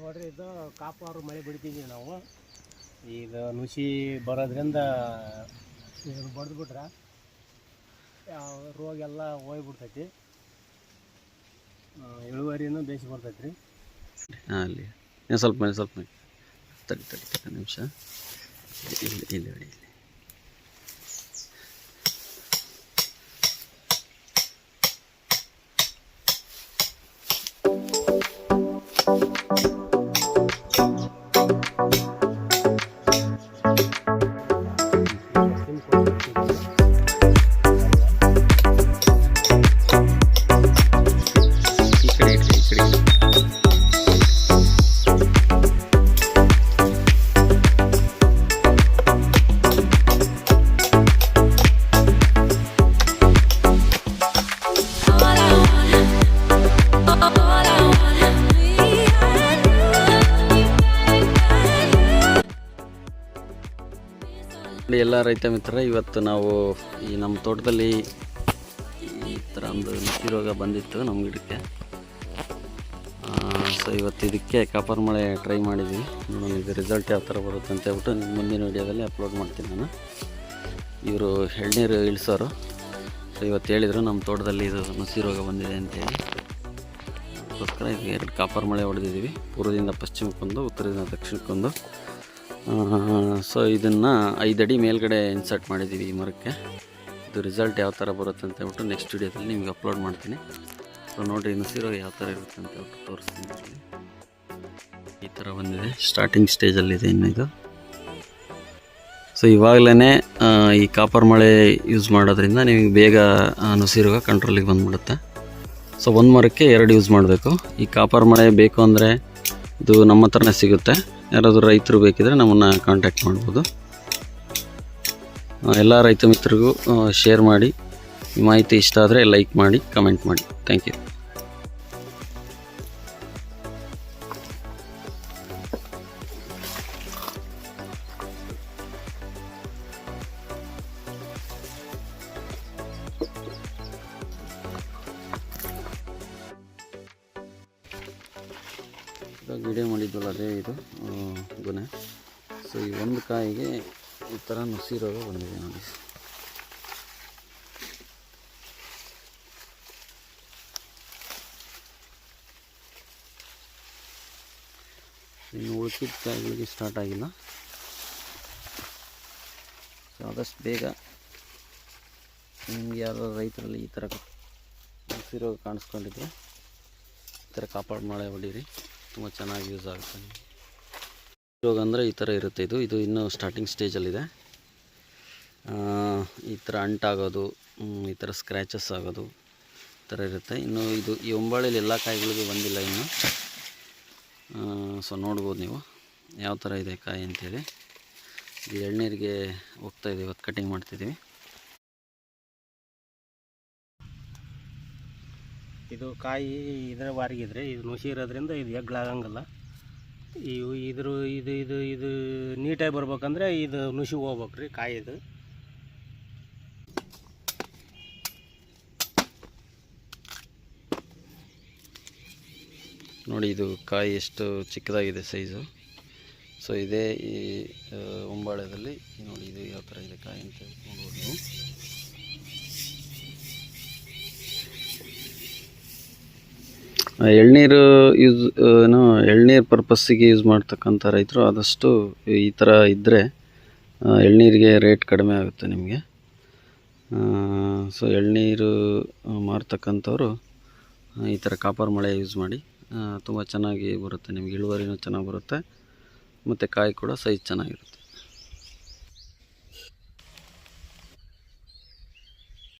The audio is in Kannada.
ನೋಡ್ರಿ, ಇದು ಕಾಪಾರು ಮಳೆ ಬಿಡ್ತಿದ್ದೀವಿ ನಾವು. ಈಗ ನುಸಿ ಬರೋದ್ರಿಂದ ಇದನ್ನು ಬಡ್ದ್ಬಿಟ್ರೆ ರೋಗ ಎಲ್ಲ ಹೋಗ್ಬಿಡ್ತೈತಿ. ಇಳುವರಿನೂ ಬೇಸಿ ಬರ್ತೈತಿ ರೀ ಹಾಂ, ಅಲ್ಲಿ. ಸ್ವಲ್ಪ ಮೇಲೆ, ಸ್ವಲ್ಪ ತಡಿ ತಡಿ ತಡಿ ನಿಮಿಷ. ಇಲ್ಲಿ ಇಲ್ಲಿ ಇಲ್ಲಿ. ಎಲ್ಲ ರೈತ ಮಿತ್ರರೇ, ಇವತ್ತು ನಾವು ಈ ನಮ್ಮ ತೋಟದಲ್ಲಿ ಈ ಥರ ಒಂದು ನುಸಿ ರೋಗ ಬಂದಿತ್ತು ನಮ್ಮ ಗಿಡಕ್ಕೆ. ಸೊ ಇವತ್ತು ಇದಕ್ಕೆ ಕಾಪರ್ ಮಳೆ ಟ್ರೈ ಮಾಡಿದ್ವಿ. ನೋಡೋಣ ಇದು ರಿಸಲ್ಟ್ ಯಾವ ಥರ ಬರುತ್ತೆ ಅಂತ ಹೇಳ್ಬಿಟ್ಟು ನಿಮ್ಮ ಮುಂದಿನ ವಿಡಿಯೋದಲ್ಲಿ ಅಪ್ಲೋಡ್ ಮಾಡ್ತೀನಿ ನಾನು. ಇವರು ಎಳ್ನೀರು ಇಳಿಸೋರು. ಸೊ ಇವತ್ತು ಹೇಳಿದರು ನಮ್ಮ ತೋಟದಲ್ಲಿ ಇದು ನುಸಿ ರೋಗ ಬಂದಿದೆ ಅಂತೇಳಿ ಅದಕ್ಕೋಸ್ಕರ ಇದು ಎರಡು ಕಾಪರ್ ಮಳೆ ಹೊಡೆದಿದ್ದೀವಿ. ಪೂರ್ವದಿಂದ ಪಶ್ಚಿಮಕ್ಕೊಂದು, ಉತ್ತರದಿಂದ ದಕ್ಷಿಣಕ್ಕೊಂದು. ಸೊ ಇದನ್ನು ಐದಡಿ ಮೇಲ್ಗಡೆ ಇನ್ಸರ್ಟ್ ಮಾಡಿದ್ದೀವಿ ಈ ಮರಕ್ಕೆ. ಇದು ರಿಸಲ್ಟ್ ಯಾವ ಥರ ಬರುತ್ತೆ ಅಂತ ಹೇಳ್ಬಿಟ್ಟು ನೆಕ್ಸ್ಟ್ ವಿಡಿಯೋದಲ್ಲಿ ನಿಮಗೆ ಅಪ್ಲೋಡ್ ಮಾಡ್ತೀನಿ. ಸೊ ನೋಡಿರಿ ನುಸಿರೋ ಯಾವ ಥರ ಇರುತ್ತೆ ಅಂತ ಹೇಳ್ಬಿಟ್ಟು ತೋರಿಸ್ತೀನಿ ಈ ಥರ ಬಂದಿದೆ. ಸ್ಟಾರ್ಟಿಂಗ್ ಸ್ಟೇಜಲ್ಲಿದೆ ಇನ್ನು ಇದು. ಸೊ ಇವಾಗಲೇ ಈ ಕಾಪರ್ ಮಳೆ ಯೂಸ್ ಮಾಡೋದ್ರಿಂದ ನಿಮಗೆ ಬೇಗ ನುಸಿರುವ ಕಂಟ್ರೋಲಿಗೆ ಬಂದ್ಬಿಡುತ್ತೆ. ಸೊ ಒಂದು ಮರಕ್ಕೆ ಎರಡು ಯೂಸ್ ಮಾಡಬೇಕು. ಈ ಕಾಪರ್ ಮಳೆ ಬೇಕು ಅಂದರೆ ಇದು ನಮ್ಮ ಹತ್ರನೇ ಸಿಗುತ್ತೆ. ಯಾರಾದರೂ ರೈತರು ಬೇಕಿದ್ರೆ ನಮ್ಮನ್ನು ಕಾಂಟ್ಯಾಕ್ಟ್ ಮಾಡ್ಬೋದು. ಎಲ್ಲ ರೈತ ಮಿತ್ರರಿಗೂ ಶೇರ್ ಮಾಡಿ. ಮಾಹಿತಿ ಇಷ್ಟ ಆದರೆ ಲೈಕ್ ಮಾಡಿ ಕಮೆಂಟ್ ಮಾಡಿ. ಥ್ಯಾಂಕ್ ಯು ಇವಾಗ ವಿಡಿಯೋ ಮಾಡಿದ್ವಲ್ಲ ಅದೇ ಇದು ಗುಣ. ಸೊ ಈ ಒಂದು ಕಾಯಿಗೆ ಈ ಥರ ನುಸಿ ರೋಗ ಬಂದಿದೆ ನೋಡಿ. ಇನ್ನು ಉಳ್ಕಿದ ಕಾಯಿಗಳಿಗೆ ಸ್ಟಾರ್ಟ್ ಆಗಿಲ್ಲ. ಸೊ ಆದಷ್ಟು ಬೇಗ ನಿಮ್ಗೆ ಯಾರು ರೈತರಲ್ಲಿ ಈ ಥರ ನುಸಿ ರೋಗ ಕಾಣಿಸ್ಕೊಂಡಿದ್ರೆ ಈ ಥರ ಕಾಪಾಡು ಮಳೆ ಹೊಡೀರಿ. ತುಂಬ ಚೆನ್ನಾಗಿ ಯೂಸ್ ಆಗುತ್ತೆ. ರೋಗ ಅಂದರೆ ಈ ಥರ ಇರುತ್ತೆ ಇದು. ಇದು ಇನ್ನೂ ಸ್ಟಾರ್ಟಿಂಗ್ ಸ್ಟೇಜಲ್ಲಿದೆ ಈ ಥರ ಅಂಟಾಗೋದು ಈ ಥರ ಸ್ಕ್ರ್ಯಾಚಸ್ ಆಗೋದು, ಈ ಥರ ಇರುತ್ತೆ. ಇನ್ನು ಇದು, ಈ ಒಂಬಾಳೆಯಲ್ಲಿ ಎಲ್ಲ ಕಾಯಿಗಳಿಗೂ ಬಂದಿಲ್ಲ ಇನ್ನು. ಸೊ ನೋಡ್ಬೋದು ನೀವು ಯಾವ ಥರ ಇದೆ ಕಾಯಿ ಅಂತೇಳಿ. ಇದು ಎಳ್ನೀರಿಗೆ ಹೋಗ್ತಾ ಇದೆ, ಇವತ್ತು ಕಟಿಂಗ್ ಮಾಡ್ತಿದ್ದೀವಿ. ಇದು ಕಾಯಿ ಇದರ ವಾರಿಗಿದ್ರೆ ಇದು ನುಸಿ ಇರೋದ್ರಿಂದ ಇದು ಎಗ್ಲಾಗಂಗಿಲ್ಲ ಇವು ಇದ್ರ ಇದು ಇದು ಇದು ನೀಟಾಗಿ ಬರ್ಬೇಕಂದ್ರೆ ಇದು ನುಸಿ ಹೋಗ್ಬೇಕು ರೀ ಕಾಯಿದು ನೋಡಿ ಇದು ಕಾಯಿ ಎಷ್ಟು ಚಿಕ್ಕದಾಗಿದೆ ಸೈಜು. ಸೊ ಇದೇ ಈ ಉಂಬಾಳದಲ್ಲಿ ನೋಡಿ ಇದು ಯಾವ ಥರ ಇದೆ ಕಾಯಿ ಅಂತ ನೋಡ್ಬೋದು ಎಳ್ನೀರು ಯೂಸ್ ಏನು, ಎಳ್ನೀರು ಪರ್ಪಸ್ಸಿಗೆ ಯೂಸ್ ಮಾಡ್ತಕ್ಕಂಥ ರೈತರು ಆದಷ್ಟು ಈ ಥರ ಇದ್ದರೆ ಎಳ್ನೀರಿಗೆ ರೇಟ್ ಕಡಿಮೆ ಆಗುತ್ತೆ ನಿಮಗೆ. ಸೊ ಎಳ್ನೀರು ಮಾರ್ತಕ್ಕಂಥವ್ರು ಈ ಥರ ಕಾಪರ್ ಮಳೆ ಯೂಸ್ ಮಾಡಿ ತುಂಬ ಚೆನ್ನಾಗಿ ಬರುತ್ತೆ. ನಿಮಗೆ ಇಳುವರಿನೂ ಚೆನ್ನಾಗಿ ಬರುತ್ತೆ. ಮತ್ತು ಕಾಯಿ ಕೂಡ ಸೈಜ್ ಚೆನ್ನಾಗಿರುತ್ತೆ.